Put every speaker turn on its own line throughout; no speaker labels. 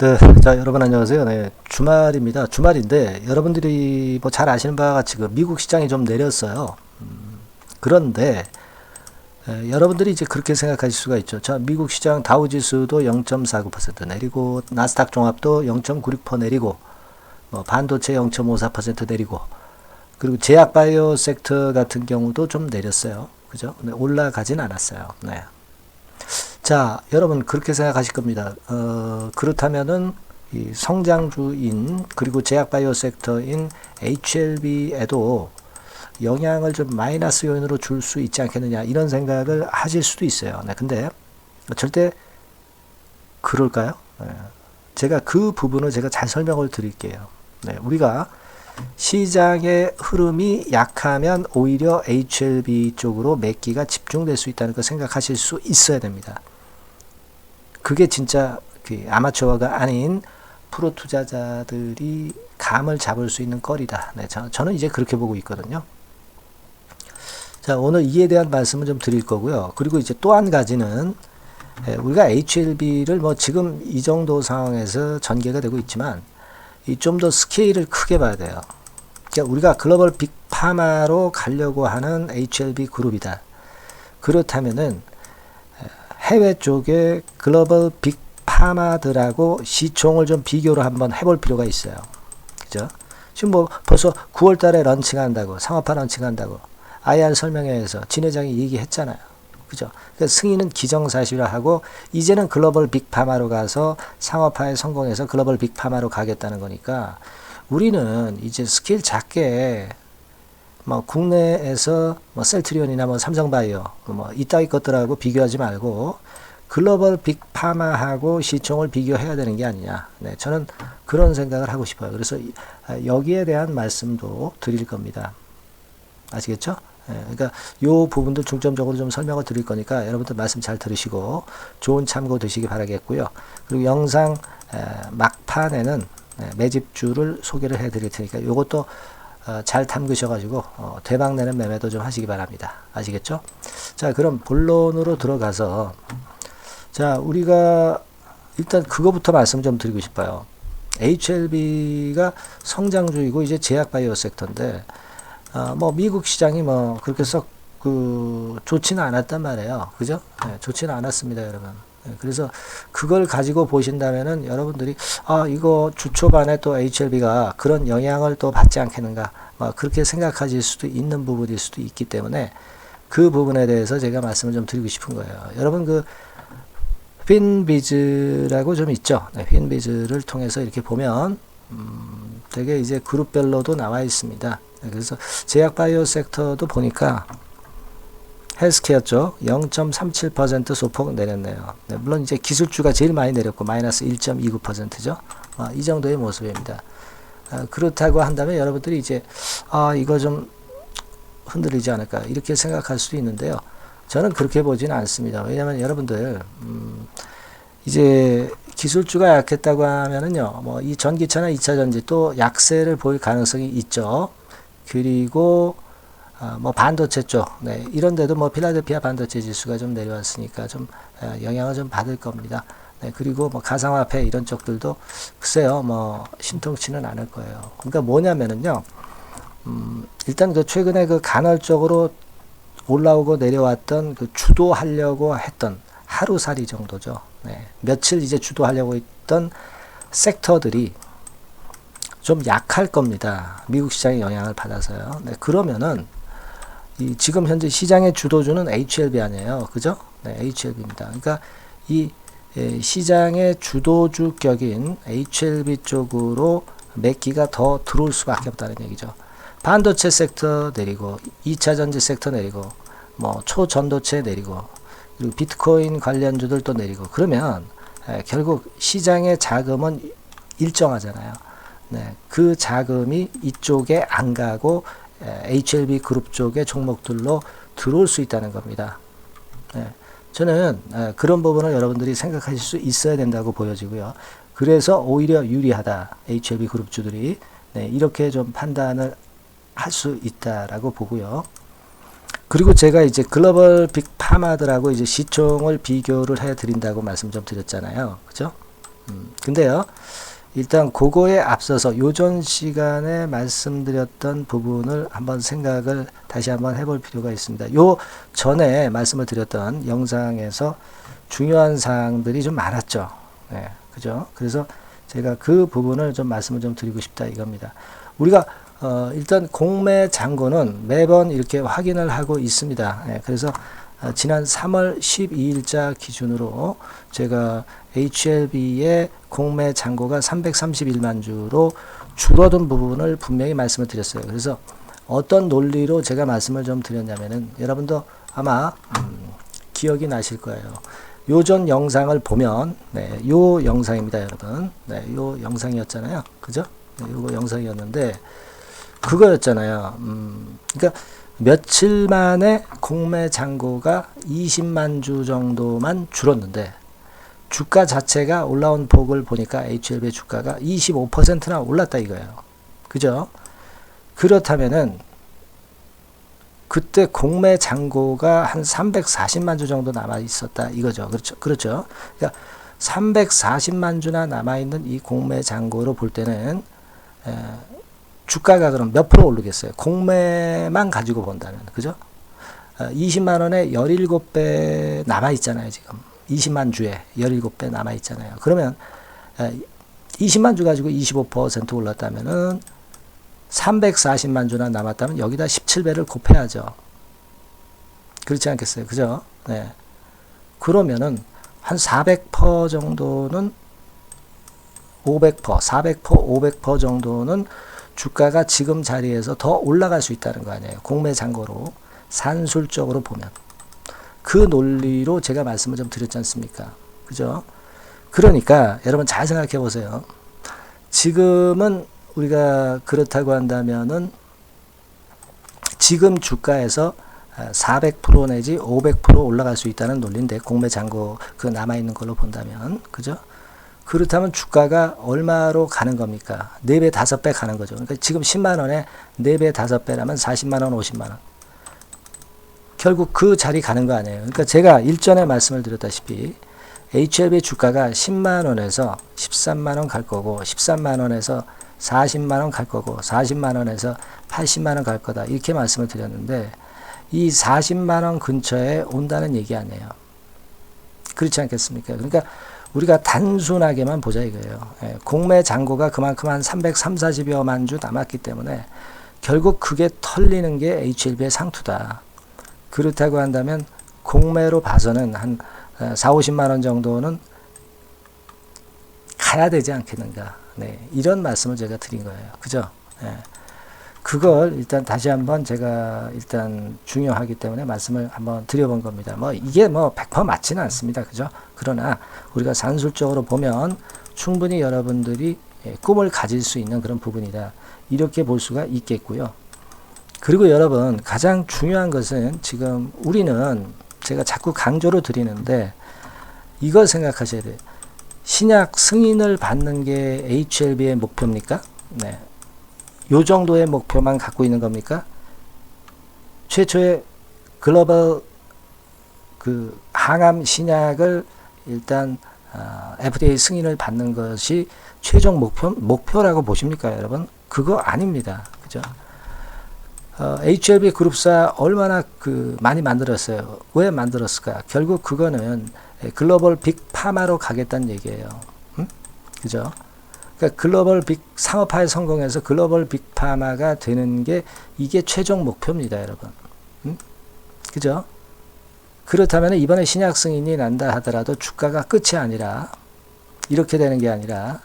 네, 자 여러분 안녕하세요. 네, 주말입니다. 주말인데 여러분들이 뭐 잘 아시는 바와 같이 그 미국 시장이 좀 내렸어요. 음, 그런데 에, 여러분들이 이제 그렇게 생각하실 수가 있죠. 자, 미국 시장 다우 지수도 0.49% 내리고 나스닥 종합도 0.96% 내리고 뭐 반도체 0.54% 내리고 그리고 제약 바이오 섹터 같은 경우도 좀 내렸어요. 그죠? 근데 올라가진 않았어요. 네. 자, 여러분 그렇게 생각하실 겁니다. 어, 그렇다면은 이 성장주인 그리고 제약 바이오 섹터인 HLB에도 영향을 좀 마이너스 요인으로 줄 수 있지 않겠느냐 이런 생각을 하실 수도 있어요. 네, 근데 절대 그럴까요? 네, 제가 그 부분을 제가 잘 설명을 드릴게요. 네, 우리가 시장의 흐름이 약하면 오히려 HLB 쪽으로 매기가 집중될 수 있다는 걸 생각하실 수 있어야 됩니다. 그게 진짜 그 아마추어가 아닌 프로 투자자들이 감을 잡을 수 있는 거리다. 네, 저, 저는 이제 그렇게 보고 있거든요. 자, 오늘 이에 대한 말씀을 좀 드릴 거고요. 그리고 이제 또 한 가지는 예, 우리가 HLB를 뭐 지금 이 정도 상황에서 전개가 되고 있지만 이 좀 더 스케일을 크게 봐야 돼요. 그러니까 우리가 글로벌 빅파마로 가려고 하는 HLB 그룹이다. 그렇다면은 해외 쪽에 글로벌 빅 파마들하고 시총을 좀 비교를 한번 해볼 필요가 있어요. 그죠? 지금 뭐 벌써 9월 달에 런칭한다고, 상업화 런칭한다고, IR 설명회에서 진 회장이 얘기했잖아요. 그죠? 그러니까 승인은 기정사실화 하고, 이제는 글로벌 빅파마로 가서 상업화에 성공해서 글로벌 빅파마로 가겠다는 거니까, 우리는 이제 스케일 작게 뭐 국내에서 뭐 셀트리온이나 뭐 삼성바이오 뭐 이따위 것들하고 비교하지 말고 글로벌 빅파마하고 시총을 비교해야 되는 게 아니냐. 네, 저는 그런 생각을 하고 싶어요. 그래서 여기에 대한 말씀도 드릴 겁니다. 아시겠죠? 네, 그러니까 요 부분도 중점적으로 좀 설명을 드릴 거니까 여러분들 말씀 잘 들으시고 좋은 참고 되시기 바라겠고요. 그리고 영상 막판에는 매집주를 소개를 해 드릴 테니까 요것도 어, 잘 탐구셔가지고 어, 대박 내는 매매도 좀 하시기 바랍니다. 아시겠죠? 자, 그럼 본론으로 들어가서 자, 우리가 일단 그거부터 말씀 좀 드리고 싶어요. HLB가 성장주이고 이제 제약 바이오 섹터인데 어, 뭐 미국 시장이 뭐 그렇게 썩그 좋지는 않았단 말이에요. 그죠? 네, 좋지는 않았습니다, 여러분. 네, 그래서 그걸 가지고 보신다면은 여러분들이 아 이거 주 초반에 또 HLB가 그런 영향을 또 받지 않겠는가 뭐 그렇게 생각하실 수도 있는 부분일 수도 있기 때문에 그 부분에 대해서 제가 말씀을 좀 드리고 싶은 거예요. 여러분 그 핀비즈라고 좀 있죠. 네, 핀비즈를 통해서 이렇게 보면 음, 되게 이제 그룹별로도 나와 있습니다. 네, 그래서 제약 바이오 섹터도 보니까 헬스케어 쪽 0.37% 소폭 내렸네요. 네, 물론 이제 기술주가 제일 많이 내렸고 마이너스 1.29%죠. 아, 이 정도의 모습입니다. 아, 그렇다고 한다면 여러분들이 이제 아 이거 좀 흔들리지 않을까 이렇게 생각할 수도 있는데요. 저는 그렇게 보지는 않습니다. 왜냐하면 여러분들 음, 이제 기술주가 약했다고 하면은요, 뭐 이 전기차나 2차 전지 또 약세를 보일 가능성이 있죠. 그리고 어, 뭐 반도체 쪽, 네, 이런 데도 뭐 필라델피아 반도체 지수가 좀 내려왔으니까 좀 어, 영향을 좀 받을 겁니다. 네, 그리고 뭐 가상화폐 이런 쪽들도 글쎄요, 뭐 신통치는 않을 거예요. 그러니까 뭐냐면은요, 음, 일단 그 최근에 그 간헐적으로 올라오고 내려왔던 그 주도하려고 했던 하루살이 정도죠. 네, 며칠 이제 주도하려고 했던 섹터들이 좀 약할 겁니다. 미국 시장의 영향을 받아서요. 네, 그러면은 이 지금 현재 시장의 주도주는 HLB 아니에요. 그죠? 네, HLB입니다. 그러니까 이 예, 시장의 주도주 격인 HLB 쪽으로 매기가 더 들어올 수밖에 없다는 얘기죠. 반도체 섹터 내리고 2차 전지 섹터 내리고 뭐 초전도체 내리고 그리고 비트코인 관련주들도 내리고 그러면 예, 결국 시장의 자금은 일정하잖아요. 네, 그 자금이 이쪽에 안 가고 HLB 그룹 쪽의 종목들로 들어올 수 있다는 겁니다. 네, 저는 그런 부분을 여러분들이 생각하실 수 있어야 된다고 보여지고요. 그래서 오히려 유리하다. HLB 그룹주들이 네, 이렇게 좀 판단을 할 수 있다라고 보고요. 그리고 제가 이제 글로벌 빅 파마들하고 이제 시총을 비교를 해 드린다고 말씀 좀 드렸잖아요. 그죠? 음, 근데요. 일단 그거에 앞서서 요전 시간에 말씀드렸던 부분을 한번 생각을 다시 한번 해볼 필요가 있습니다. 요 전에 말씀을 드렸던 영상에서 중요한 사항들이 좀 많았죠. 네, 그죠? 그래서 제가 그 부분을 좀 말씀을 좀 드리고 싶다 이겁니다. 우리가 어, 일단 공매 잔고는 매번 이렇게 확인을 하고 있습니다. 네, 그래서 어, 지난 3월 12일자 기준으로 제가 HLB의 공매 잔고가 331만 주로 줄어든 부분을 분명히 말씀을 드렸어요. 그래서 어떤 논리로 제가 말씀을 좀 드렸냐면은 여러분도 아마 음, 기억이 나실 거예요. 요전 영상을 보면 네, 요 영상입니다, 여러분. 네, 요 영상이었잖아요. 그죠? 네, 요거 영상이었는데 그거였잖아요. 음, 그러니까 며칠 만에 공매 잔고가 20만 주 정도만 줄었는데 주가 자체가 올라온 폭을 보니까 HLB 주가가 25%나 올랐다 이거예요. 그죠? 그렇다면은 그때 공매 잔고가 한 340만 주 정도 남아 있었다 이거죠. 그렇죠. 그렇죠. 그러니까 340만 주나 남아 있는 이 공매 잔고로 볼 때는 에, 주가가 그럼 몇 프로 오르겠어요? 공매만 가지고 본다면. 그죠? 어, 20만 원에 17배 남아 있잖아요, 지금. 20만 주에 17배 남아 있잖아요. 그러면 에, 20만 주 가지고 25% 올랐다면은 340만 주나 남았다면 여기다 17배를 곱해야죠. 그렇지 않겠어요? 그죠? 네. 그러면은 한 400% 정도는 500%, 400%, 500% 정도는 주가가 지금 자리에서 더 올라갈 수 있다는 거 아니에요. 공매 잔고로 산술적으로 보면 그 논리로 제가 말씀을 좀 드렸지 않습니까? 그죠? 그러니까 여러분 잘 생각해 보세요. 지금은 우리가 그렇다고 한다면은 지금 주가에서 400% 내지 500% 올라갈 수 있다는 논리인데 공매 잔고 그 남아 있는 걸로 본다면 그죠? 그렇다면 주가가 얼마로 가는 겁니까? 4배, 5배 가는 거죠. 그러니까 지금 10만 원에 4배, 5배라면 40만 원, 50만 원. 결국 그 자리 가는 거 아니에요. 그러니까 제가 일전에 말씀을 드렸다시피 HLB 주가가 10만 원에서 13만 원 갈 거고 13만 원에서 40만 원 갈 거고 40만 원에서 80만 원 갈 거다. 이렇게 말씀을 드렸는데 이 40만 원 근처에 온다는 얘기 아니에요. 그렇지 않겠습니까? 그러니까 우리가 단순하게만 보자 이거예요. 예, 공매 잔고가 그만큼 한 330, 40여만 주 남았기 때문에 결국 그게 털리는 게 HLB의 상투다. 그렇다고 한다면 공매로 봐서는 한 4, 50만 원 정도는 가야 되지 않겠는가. 네, 이런 말씀을 제가 드린 거예요. 그죠? 예. 그걸 일단 다시 한번 제가 일단 중요하기 때문에 말씀을 한번 드려본 겁니다. 뭐 이게 뭐 100% 맞지는 않습니다. 그죠? 그러나 우리가 산술적으로 보면 충분히 여러분들이 예, 꿈을 가질 수 있는 그런 부분이다. 이렇게 볼 수가 있겠고요. 그리고 여러분 가장 중요한 것은 지금 우리는 제가 자꾸 강조를 드리는데 이걸 생각하셔야 돼요. 신약 승인을 받는 게 HLB의 목표입니까? 네. 요 정도의 목표만 갖고 있는 겁니까? 최초의 글로벌 그 항암 신약을 일단 어, FDA 승인을 받는 것이 최종 목표 목표라고 보십니까, 여러분? 그거 아닙니다. 그죠? 어, HLB 그룹사 얼마나 그 많이 만들었어요. 왜 만들었을까? 결국 그거는 글로벌 빅 파마로 가겠다는 얘기예요. 음? 그죠? 그러니까 글로벌 빅 상업화에 성공해서 글로벌 빅 파마가 되는 게 이게 최종 목표입니다, 여러분. 음? 그죠? 그렇다면 이번에 신약 승인이 난다 하더라도 주가가 끝이 아니라 이렇게 되는 게 아니라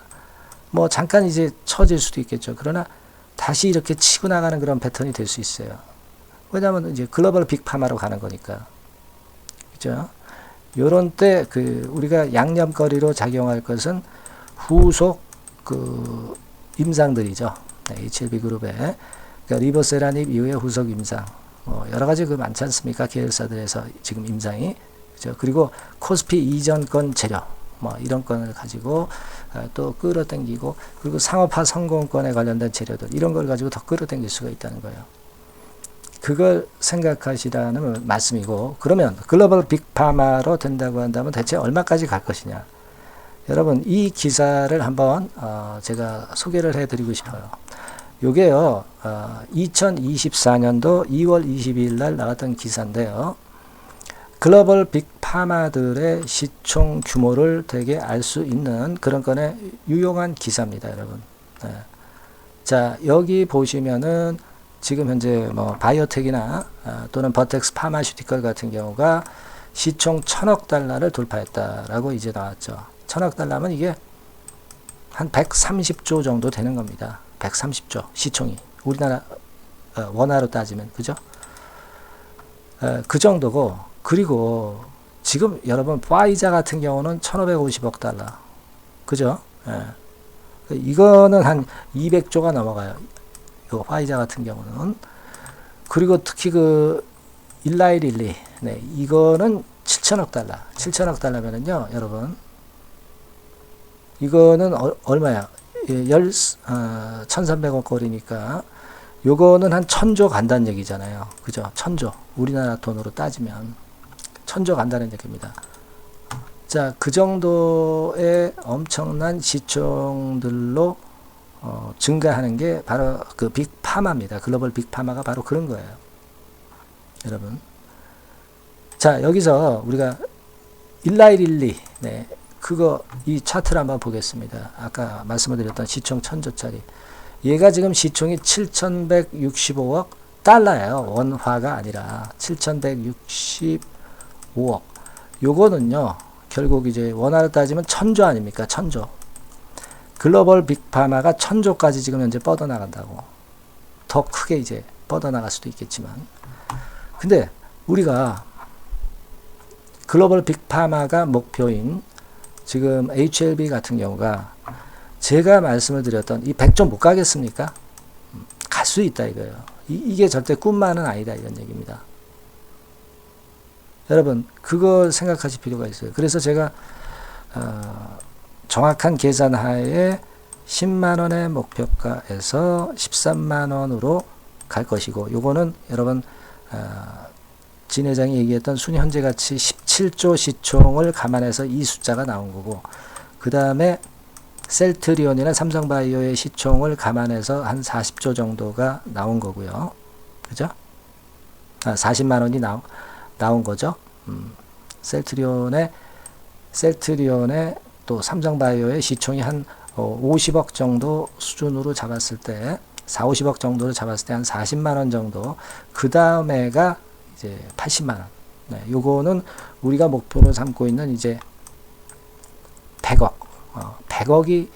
뭐 잠깐 이제 처질 수도 있겠죠. 그러나 다시 이렇게 치고 나가는 그런 패턴이 될 수 있어요. 왜냐하면 이제 글로벌 빅 파마로 가는 거니까. 그죠? 요런 때 그 우리가 양념거리로 작용할 것은 후속 그 임상들이죠. 네, HLB 그룹의 그러니까 리버세라닙 이후의 후속 임상. 뭐 여러 가지 그 많지 않습니까? 계열사들에서 지금 임상이 그죠? 그리고 코스피 이전 건 재료 뭐 이런 건을 가지고 어, 또 끌어당기고 그리고 상업화 성공권에 관련된 재료들 이런 걸 가지고 더 끌어당길 수가 있다는 거예요. 그걸 생각하시라는 말씀이고 그러면 글로벌 빅파마로 된다고 한다면 대체 얼마까지 갈 것이냐 여러분 이 기사를 한번 어, 제가 소개를 해드리고 싶어요. 요게요, 어, 2024년도 2월 22일 날 나왔던 기사인데요. 글로벌 빅 파마들의 시총 규모를 되게 알 수 있는 그런 건의 유용한 기사입니다, 여러분. 네. 자, 여기 보시면은 지금 현재 뭐 바이오텍이나 아, 또는 버텍스 파마슈티컬 같은 경우가 시총 천억 달러를 돌파했다라고 이제 나왔죠. 천억 달러면 이게 한 130조 정도 되는 겁니다. 130조 시총이 우리나라 어, 원화로 따지면 그죠? 에, 그 정도고 그리고 지금 여러분 파이자 같은 경우는 1,550억 달러. 그죠? 예. 이거는 한 200조가 넘어가요. 이 화이자 같은 경우는. 그리고 특히 그 일라이릴리. 네 이거는 7천억 달러. 7천억 달러면은요 여러분. 이거는 어, 얼마야? 예, 열 어, 1300억 거리니까. 요거는 한 천조 간다는 얘기잖아요. 그죠? 천조. 우리나라 돈으로 따지면 천조 간다는 얘기입니다 자 그 정도의 엄청난 시총들로 어, 증가하는 게 바로 그 빅파마입니다. 글로벌 빅파마가 바로 그런 거예요. 여러분. 자, 여기서 우리가 일라이릴리, 네, 그거, 이 차트를 한번 보겠습니다. 아까 말씀을 드렸던 시총 천조짜리. 얘가 지금 시총이 7,165억 달러예요. 원화가 아니라. 7,165억. 요거는요, 결국 이제 원화로 따지면 천조 아닙니까? 천조. 글로벌 빅파마가 천조까지 지금 현재 뻗어나간다고. 더 크게 이제 뻗어나갈 수도 있겠지만. 근데 우리가 글로벌 빅파마가 목표인 지금 HLB 같은 경우가 제가 말씀을 드렸던 이 100점 못 가겠습니까? 갈 수 있다 이거예요. 이, 게 절대 꿈만은 아니다 이런 얘기입니다. 여러분 그거 생각하실 필요가 있어요. 그래서 제가 어, 정확한 계산 하에 10만 원의 목표가에서 13만 원으로 갈 것이고 요거는 여러분 어, 진 회장이 얘기했던 순 현재 가치 17조 시총을 감안해서 이 숫자가 나온 거고 그 다음에 셀트리온이나 삼성바이오의 시총을 감안해서 한 40조 정도가 나온 거고요. 그죠? 아, 40만 원이 나오, 나온 거죠. 음, 셀트리온의 셀트리온의 또 삼성바이오의 시총이 한 50억 어, 정도 수준으로 잡았을 때 4, 50억 정도로 잡았을 때 한 40만 원 정도 그 다음에가 이제 80만 원. 네, 요거는 우리가 목표로 삼고 있는 이제 100억. 어, 100억이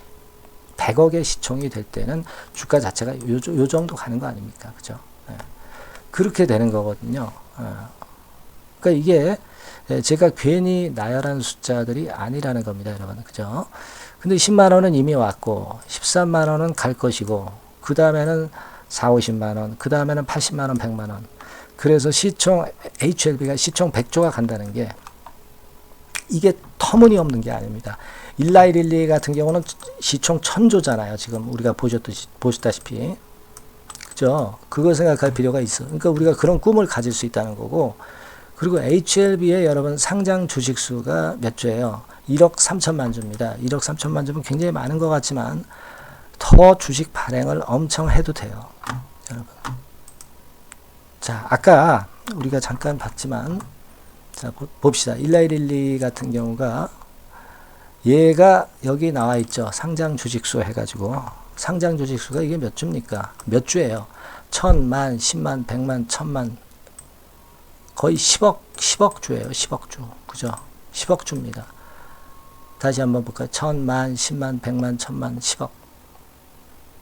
100억의 시총이 될 때는 주가 자체가 요, 요 정도 가는 거 아닙니까? 그죠? 네. 그렇게 되는 거거든요. 어. 그러니까 이게 예, 제가 괜히 나열한 숫자들이 아니라는 겁니다, 여러분. 그죠? 근데 10만 원은 이미 왔고, 13만 원은 갈 것이고, 그 다음에는 4, 50만 원, 그 다음에는 80만 원, 100만 원. 그래서 시총, HLB가 시총 100조가 간다는 게, 이게 터무니없는 게 아닙니다. 일라이릴리 같은 경우는 시총 1000조잖아요. 지금 우리가 보셨듯이, 보셨다시피. 그죠? 그걸 생각할 필요가 있어. 그러니까 우리가 그런 꿈을 가질 수 있다는 거고, 그리고 HLB의 여러분 상장 주식 수가 몇 주예요? 1억 3천만 주입니다. 1억 3천만 주면 굉장히 많은 것 같지만 더 주식 발행을 엄청 해도 돼요. 여러분. 자, 아까 우리가 잠깐 봤지만 자, 봅시다. 1112 같은 경우가 얘가 여기 나와 있죠. 상장 주식수 해 가지고 상장 주식수가 이게 몇 주입니까? 몇 주예요? 천만, 십만, 백만, 천만 거의 10억, 10억 주예요. 10억 주. 그죠? 10억 주입니다. 다시 한번 볼까요? 천 만, 십만, 백만, 천만, 10억.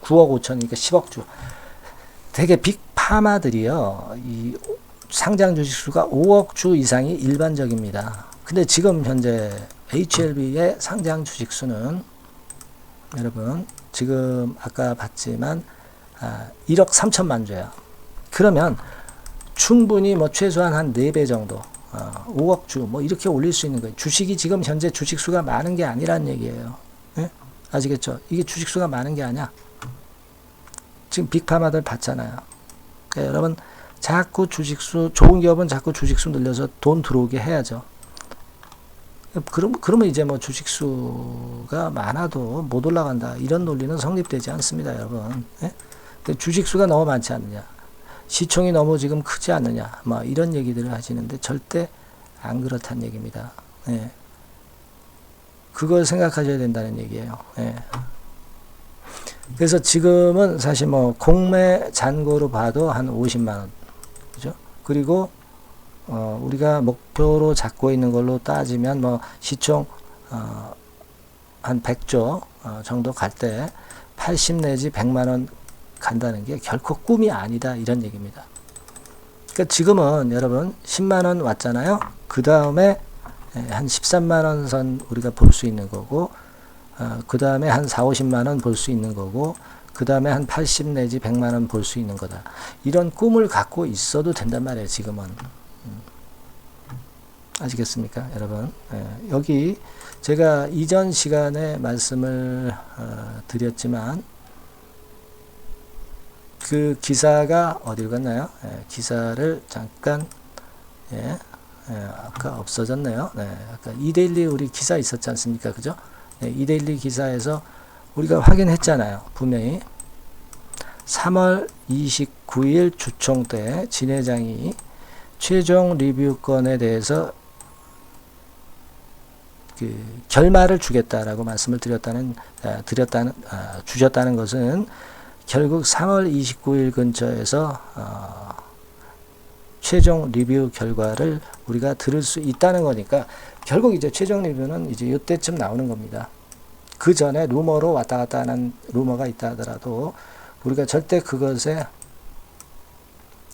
9억 5천이니까 10억 주. 되게 빅파마들이요. 이 상장 주식수가 5억 주 이상이 일반적입니다. 근데 지금 현재 HLB의 상장 주식수는 여러분 지금 아까 봤지만 아, 1억 3천만 주예요. 그러면 충분히 뭐 최소한 한 4배 정도, 어, 5억 주, 뭐 이렇게 올릴 수 있는 거예요. 주식이 지금 현재 주식 수가 많은 게 아니란 얘기예요. 예? 아시겠죠? 이게 주식 수가 많은 게 아니야. 지금 빅파마들 봤잖아요. 그러니까 여러분, 자꾸 주식수, 좋은 기업은 자꾸 주식수 늘려서 돈 들어오게 해야죠. 그럼 그러면 이제 뭐 주식수가 많아도 못 올라간다 이런 논리는 성립되지 않습니다, 여러분. 예? 주식수가 너무 많지 않느냐, 시총이 너무 지금 크지 않느냐, 뭐 이런 얘기들을 하시는데 절대 안 그렇다는 얘기입니다. 예. 그걸 생각하셔야 된다는 얘기예요. 예. 그래서 지금은 사실 뭐 공매 잔고로 봐도 한 50만 원, 그죠? 그리고 어, 우리가 목표로 잡고 있는 걸로 따지면 뭐 시총 어, 한 100조 어, 정도 갈 때 80 내지 100만 원 간다는 게 결코 꿈이 아니다 이런 얘기입니다. 그러니까 지금은 여러분 10만 원 왔잖아요. 그 다음에 한 13만 원 선 우리가 볼 수 있는 거고 어, 그 다음에 한 4, 50만 원 볼 수 있는 거고 그 다음에 한 80 내지 100만 원 볼 수 있는 거다. 이런 꿈을 갖고 있어도 된단 말이에요. 지금은. 음. 아시겠습니까, 여러분? 예, 여기 제가 이전 시간에 말씀을 어, 드렸지만 그 기사가 어디로 갔나요? 예, 기사를 잠깐 예, 예, 아까 없어졌네요. 네, 아까 이데일리 우리 기사 있었지 않습니까, 그죠? 네, 이데일리 기사에서 우리가 확인했잖아요. 분명히 3월 29일 주총 때 진 회장이 최종 리뷰권에 대해서 그 결말을 주겠다라고 말씀을 드렸다는 아, 드렸다는 아, 주셨다는 것은 결국 3월 29일 근처에서 어, 최종 리뷰 결과를 우리가 들을 수 있다는 거니까 결국 이제 최종 리뷰는 이제 이때쯤 나오는 겁니다. 그 전에 루머로 왔다 갔다 하는 루머가 있다 하더라도 우리가 절대 그것에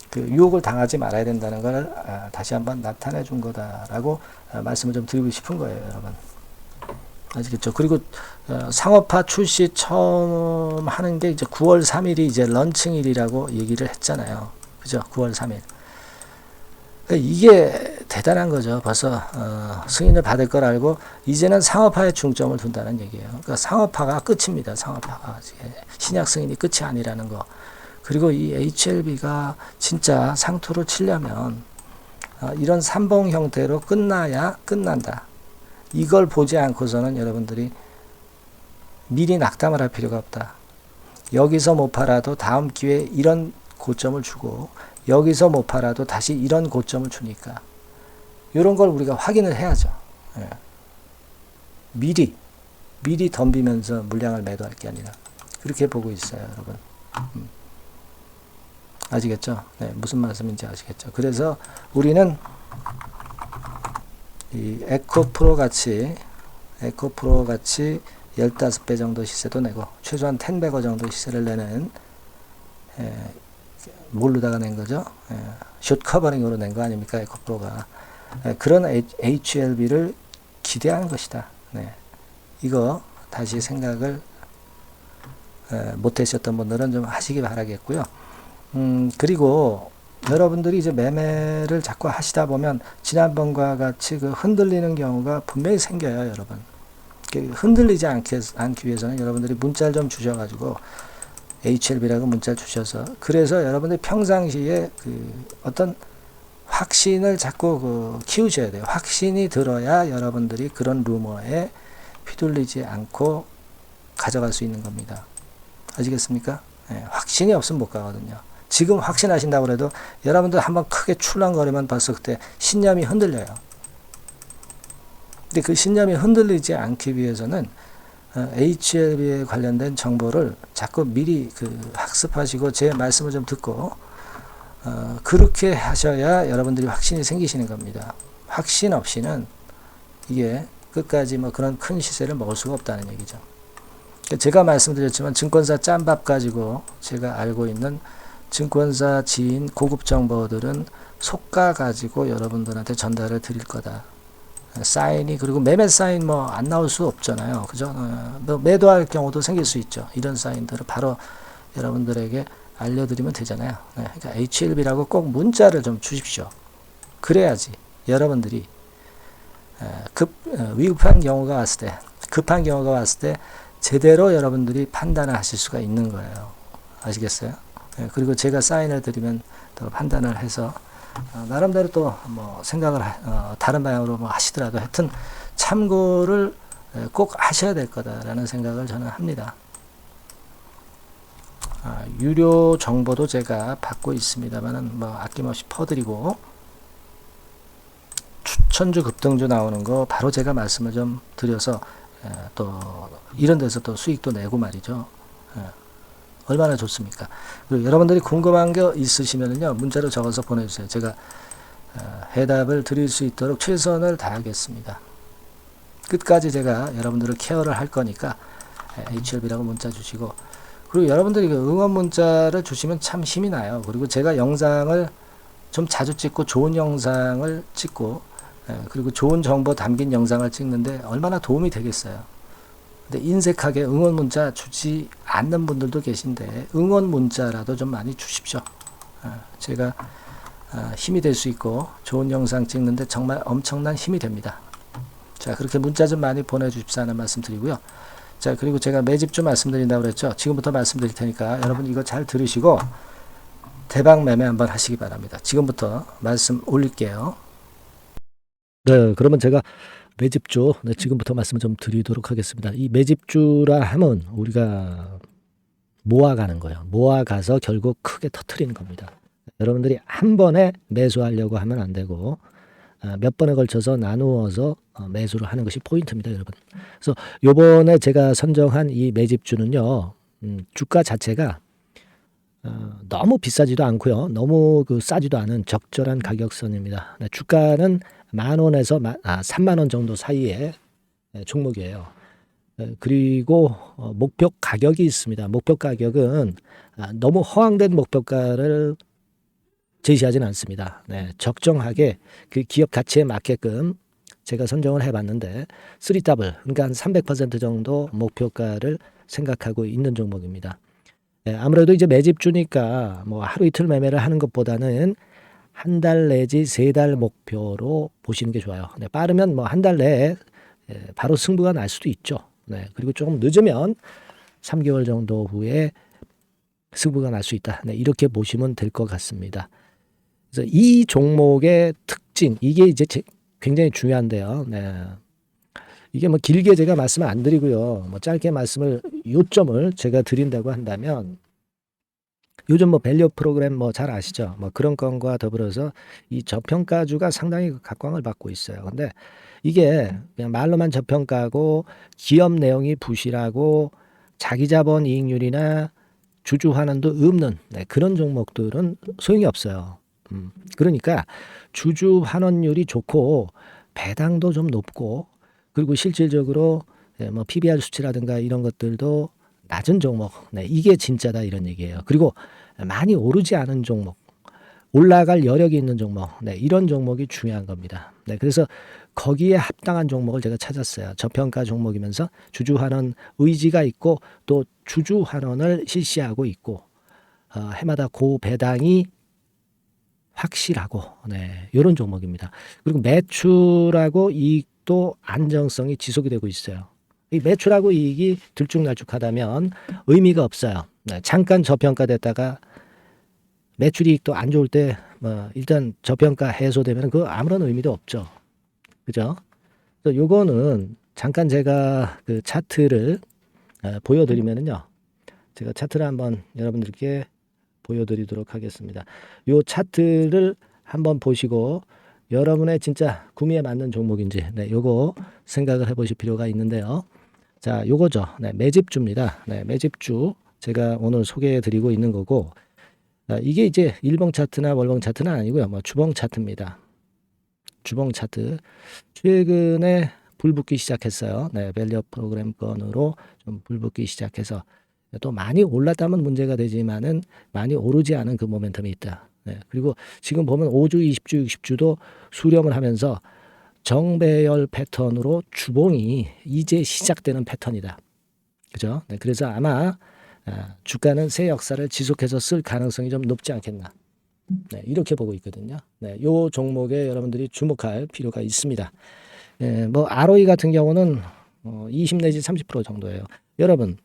그 유혹을 당하지 말아야 된다는 걸 아, 다시 한번 나타내 준 거다라고 아, 말씀을 좀 드리고 싶은 거예요, 여러분. 아시겠죠? 그리고 어, 상업화 출시 처음 하는 게 이제 9월 3일이 이제 런칭일이라고 얘기를 했잖아요. 그죠? 9월 3일. 그러니까 이게 대단한 거죠. 벌써 어, 승인을 받을 걸 알고 이제는 상업화에 중점을 둔다는 얘기예요. 그러니까 상업화가 끝입니다. 상업화가 신약 승인이 끝이 아니라는 거. 그리고 이 HLB가 진짜 상투를 치려면 어, 이런 삼봉 형태로 끝나야 끝난다. 이걸 보지 않고서는 여러분들이 미리 낙담을 할 필요가 없다. 여기서 못 팔아도 다음 기회에 이런 고점을 주고 여기서 못 팔아도 다시 이런 고점을 주니까 이런 걸 우리가 확인을 해야죠. 예. 미리 미리 덤비면서 물량을 매도할 게 아니라 그렇게 보고 있어요, 여러분. 음. 아시겠죠? 네, 무슨 말씀인지 아시겠죠? 그래서 우리는 이 에코 프로 같이 에코 프로 같이 15배 정도 시세도 내고 최소한 10배거 정도 시세를 내는 에, 모르다가 낸 거죠. 예, 숏 커버링으로 낸 거 아닙니까? 에코 프로가. 예, 그런 HLB를 기대하는 것이다. 네. 이거 다시 생각을 예, 못 하셨던 분들은 좀 하시기 바라겠고요. 음, 그리고 여러분들이 이제 매매를 자꾸 하시다 보면 지난번과 같이 그 흔들리는 경우가 분명히 생겨요, 여러분. 흔들리지 않게, 않기 위해서는 여러분들이 문자를 좀 주셔가지고 HLB라고 문자 주셔서 그래서 여러분들 평상시에 그 어떤 확신을 자꾸 그 키우셔야 돼요. 확신이 들어야 여러분들이 그런 루머에 휘둘리지 않고 가져갈 수 있는 겁니다. 아시겠습니까? 네, 확신이 없으면 못 가거든요. 지금 확신하신다고 해도 여러분들 한번 크게 출렁거리면 벌써 그때 신념이 흔들려요. 근데 그 신념이 흔들리지 않기 위해서는 HLB에 관련된 정보를 자꾸 미리 그 학습하시고 제 말씀을 좀 듣고 어, 그렇게 하셔야 여러분들이 확신이 생기시는 겁니다. 확신 없이는 이게 끝까지 뭐 그런 큰 시세를 먹을 수가 없다는 얘기죠. 그러니까 제가 말씀드렸지만 증권사 짬밥 가지고 제가 알고 있는 증권사 지인 고급 정보들은 속가 가지고 여러분들한테 전달을 드릴 거다. 사인이 그리고 매매 사인 뭐 안 나올 수 없잖아요. 그죠? 어, 뭐 매도할 경우도 생길 수 있죠. 이런 사인들을 바로 여러분들에게 알려드리면 되잖아요. 네, 그러니까 HLB라고 꼭 문자를 좀 주십시오. 그래야지 여러분들이 급 어, 위급한 경우가 왔을 때, 급한 경우가 왔을 때 제대로 여러분들이 판단을 하실 수가 있는 거예요. 아시겠어요? 네, 그리고 제가 사인을 드리면 더 판단을 해서 어, 나름대로 또 뭐 생각을 하, 어, 다른 방향으로 뭐 하시더라도 하여튼 참고를 에, 꼭 하셔야 될 거다라는 생각을 저는 합니다. 아, 유료 정보도 제가 받고 있습니다만은 뭐 아낌없이 퍼드리고 추천주 급등주 나오는 거 바로 제가 말씀을 좀 드려서 에, 또 이런 데서 또 수익도 내고 말이죠. 에, 얼마나 좋습니까? 여러분들이 궁금한 게 있으시면요 문자로 적어서 보내주세요. 제가 어, 해답을 드릴 수 있도록 최선을 다하겠습니다. 끝까지 제가 여러분들을 케어를 할 거니까 HLB라고 문자 주시고 그리고 여러분들이 그 응원 문자를 주시면 참 힘이 나요. 그리고 제가 영상을 좀 자주 찍고 좋은 영상을 찍고 예, 그리고 좋은 정보 담긴 영상을 찍는데 얼마나 도움이 되겠어요. 근데 인색하게 응원 문자 주지 않는 분들도 계신데 응원 문자라도 좀 많이 주십시오. 예, 제가 아, 힘이 될 수 있고 좋은 영상 찍는데 정말 엄청난 힘이 됩니다. 자 그렇게 문자 좀 많이 보내주십사 하는 말씀 드리고요. 자 그리고 제가 매집주 말씀드린다고 그랬죠. 지금부터 말씀드릴 테니까 여러분 이거 잘 들으시고 대박 매매 한번 하시기 바랍니다. 지금부터 말씀 올릴게요. 네, 그러면 제가 매집주 네, 지금부터 말씀을 좀 드리도록 하겠습니다. 이 매집주라 하면 우리가 모아가는 거예요. 모아가서 결국 크게 터트리는 겁니다. 여러분들이 한 번에 매수하려고 하면 안 되고 아, 몇 번에 걸쳐서 나누어서 어, 매수를 하는 것이 포인트입니다, 여러분. 그래서 요번에 제가 선정한 이 매집주는요, 음, 주가 자체가 어, 너무 비싸지도 않고요, 너무 그 싸지도 않은 적절한 가격선입니다. 네, 주가는 만 원에서 마, 아, 3만 원 정도 사이의 네, 종목이에요. 에, 그리고 어, 목표 가격이 있습니다. 목표 가격은 아, 너무 허황된 목표가를 제시하지는 않습니다. 네, 적정하게 그 기업 가치에 맞게끔 제가 선정을 해봤는데 3더블 그러니까 한 300% 정도 목표가를 생각하고 있는 종목입니다. 네, 아무래도 이제 매집주니까 뭐 하루 이틀 매매를 하는 것보다는 한 달 내지 세 달 목표로 보시는 게 좋아요. 네, 빠르면 뭐 한 달 내에 예, 바로 승부가 날 수도 있죠. 네, 그리고 조금 늦으면 3개월 정도 후에 승부가 날 수 있다. 네, 이렇게 보시면 될 것 같습니다. 그래서 이 종목의 특징 이게 이제 제- 굉장히 중요한데요. 네. 이게 뭐 길게 제가 말씀을 안 드리고요. 뭐 짧게 말씀을 요점을 제가 드린다고 한다면 요즘 뭐 밸류 프로그램 뭐 잘 아시죠? 뭐 그런 건과 더불어서 이 저평가주가 상당히 그 각광을 받고 있어요. 근데 이게 그냥 말로만 저평가고 기업 내용이 부실하고 자기 자본 이익률이나 주주 환원도 없는 네, 그런 종목들은 소용이 없어요. 음, 그러니까 주주 환원율이 좋고 배당도 좀 높고 그리고 실질적으로 예, 뭐 PBR 수치라든가 이런 것들도 낮은 종목. 네, 이게 진짜다 이런 얘기예요. 그리고 많이 오르지 않은 종목. 올라갈 여력이 있는 종목. 네, 이런 종목이 중요한 겁니다. 네, 그래서 거기에 합당한 종목을 제가 찾았어요. 저평가 종목이면서 주주 환원 의지가 있고 또 주주 환원을 실시하고 있고 어, 해마다 고 배당이 확실하고 네, 이런 종목입니다. 그리고 매출하고 이익도 안정성이 지속이 되고 있어요. 이 매출하고 이익이 들쭉날쭉하다면 의미가 없어요. 네, 잠깐 저평가됐다가 매출 이익도 안 좋을 때 뭐 일단 저평가 해소되면 그 아무런 의미도 없죠. 그죠? 그래서 요거는 잠깐 제가 그 차트를 어, 보여드리면은요. 제가 차트를 한번 여러분들께 보여드리도록 하겠습니다. 요 차트를 한번 보시고 여러분의 진짜 구미에 맞는 종목인지 네, 요거 생각을 해보실 필요가 있는데요. 자, 요거죠. 네, 매집주입니다. 네, 매집주 제가 오늘 소개해 드리고 있는 거고 아, 이게 이제 일봉 차트나 월봉 차트는 아니고요. 뭐 주봉 차트입니다. 주봉 차트 최근에 불붙기 시작했어요. 네, 밸류 프로그램 건으로 좀 불붙기 시작해서 또 많이 올랐다면 문제가 되지만은 많이 오르지 않은 그 모멘텀이 있다. 네, 그리고 지금 보면 5주, 20주, 60주도 수렴을 하면서 정배열 패턴으로 주봉이 이제 시작되는 패턴이다. 그죠? 네, 그래서 아마 아, 주가는 새 역사를 지속해서 쓸 가능성이 좀 높지 않겠나. 네, 이렇게 보고 있거든요. 네, 요 종목에 여러분들이 주목할 필요가 있습니다. 예, 뭐 ROE 같은 경우는 어, 20 내지 30% 정도예요. 여러분,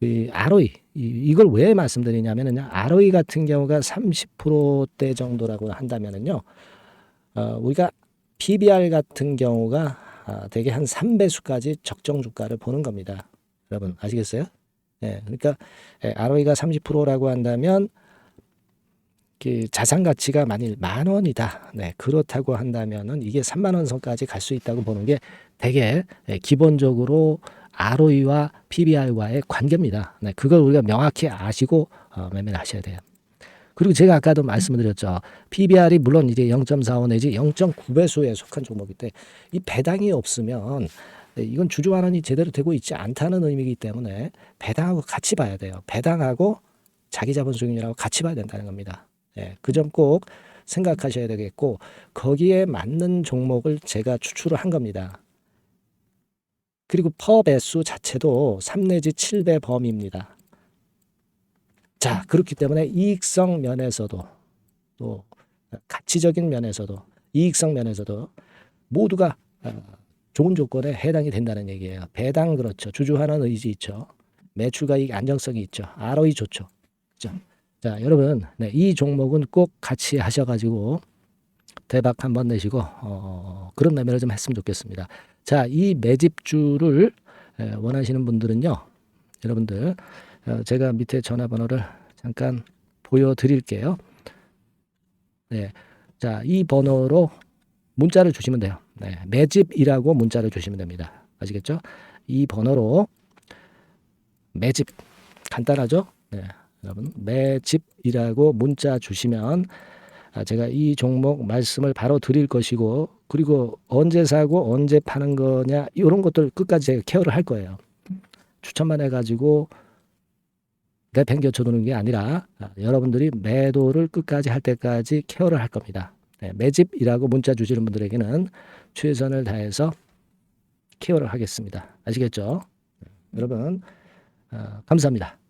이 ROE 이, 이걸 왜 말씀드리냐면은요. ROE 같은 경우가 30%대 정도라고 한다면은요. 어, 우리가 PBR 같은 경우가 아, 대개 한 3배수까지 적정 주가를 보는 겁니다. 여러분 아시겠어요? 예, 그러니까 예, ROE가 30%라고 한다면 그 자산 가치가 만일 만 원이다. 네, 그렇다고 한다면은 이게 3만 원 선까지 갈 수 있다고 보는 게 되게 예, 기본적으로 ROE와 PBR과의 관계입니다. 네, 그걸 우리가 명확히 아시고 어, 매매를 하셔야 돼요. 그리고 제가 아까도 말씀을 드렸죠. PBR이 물론 이제 0.45 내지 0.9배수에 속한 종목일 때 이 배당이 없으면 네, 이건 주주 환원이 제대로 되고 있지 않다는 의미이기 때문에 배당하고 같이 봐야 돼요. 배당하고 자기 자본 수익률하고 같이 봐야 된다는 겁니다. 예, 그 점 꼭 생각하셔야 되겠고 거기에 맞는 종목을 제가 추출을 한 겁니다. 그리고 퍼 배수 자체도 3 내지 7배 범위입니다. 자, 그렇기 때문에 이익성 면에서도 또 가치적인 면에서도 이익성 면에서도 모두가 어, 좋은 조건에 해당이 된다는 얘기예요. 배당 그렇죠. 주주환원 의지 있죠. 매출가익 안정성이 있죠. ROE 좋죠. 그죠? 자, 여러분, 네, 이 종목은 꼭 같이 하셔가지고 대박 한번 내시고 어, 그런 매매를 좀 했으면 좋겠습니다. 자, 이 매집주를 에, 원하시는 분들은요, 여러분들 어, 제가 밑에 전화번호를 잠깐 보여드릴게요. 네, 자, 이 번호로 문자를 주시면 돼요. 네, 매집이라고 문자를 주시면 됩니다. 아시겠죠? 이 번호로 매집 간단하죠? 네, 여러분 매집이라고 문자 주시면 아, 제가 이 종목 말씀을 바로 드릴 것이고 그리고 언제 사고 언제 파는 거냐 이런 것들 끝까지 제가 케어를 할 거예요. 추천만 해가지고 내팽겨쳐 두는 게 아니라 아, 여러분들이 매도를 끝까지 할 때까지 케어를 할 겁니다. 네, 매집이라고 문자 주시는 분들에게는 최선을 다해서 케어를 하겠습니다. 아시겠죠? 네, 여러분 어, 감사합니다.